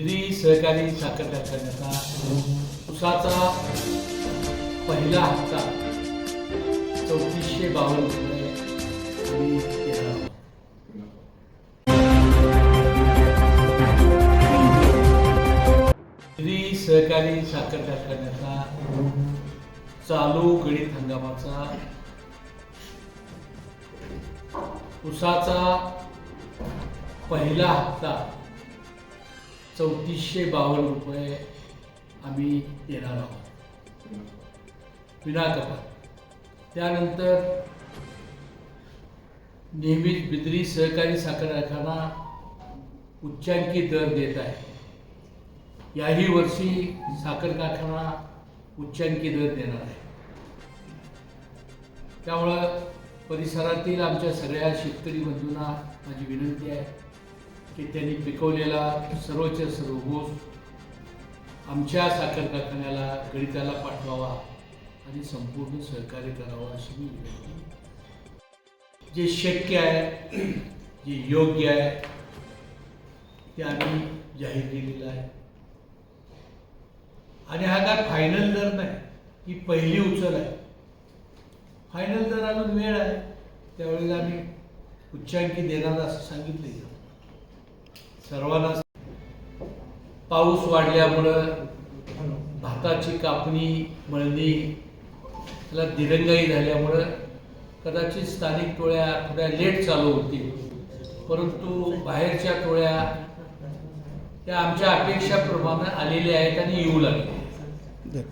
श्री सहकारी साखर कारखान्याचा उसाचा पहिला हप्ता चौतीसशे बावन्न श्री सहकारी साखर कारखान्याचा चालू गणित हंगामाचा उसाचा पहिला हप्ता चौतीसशे बावन्न रुपये आम्ही देणार आहोत. विनाकपात त्यानंतर नेहमीच बिद्री सहकारी साखर कारखाना उच्चांकी दर देत आहे. याही वर्षी साखर कारखाना उच्चांकी दर देणार आहे. त्यामुळं परिसरातील आमच्या सगळ्या शेतकरी बंधूंना माझी विनंती आहे. की त्यांनी पिकवलेला सर्वच्या सर्व ऊस आमच्या साखर कारखान्याला गणिताला पाठवावा आणि संपूर्ण सहकार्य करावं अशी मी विनंती जे शक्य आहे जे योग्य आहे ते आम्ही जाहीर केलेलं आहे. आणि हा काय फायनल दर नाही ही पहिली उचल आहे. फायनल दर अजून वेळ आहे त्यावेळेला आम्ही उच्चांकी देणार असं सांगितलं सर्वांना पाऊस वाढल्यामुळं भाताची कापणी मळणी त्याला दिरंगाई झाल्यामुळं कदाचित स्थानिक टोळ्या थोड्या लेट चालू होतील. परंतु बाहेरच्या टोळ्या त्या आमच्या अपेक्षाप्रमाणे आलेल्या आहेत आणि येऊ लागल्या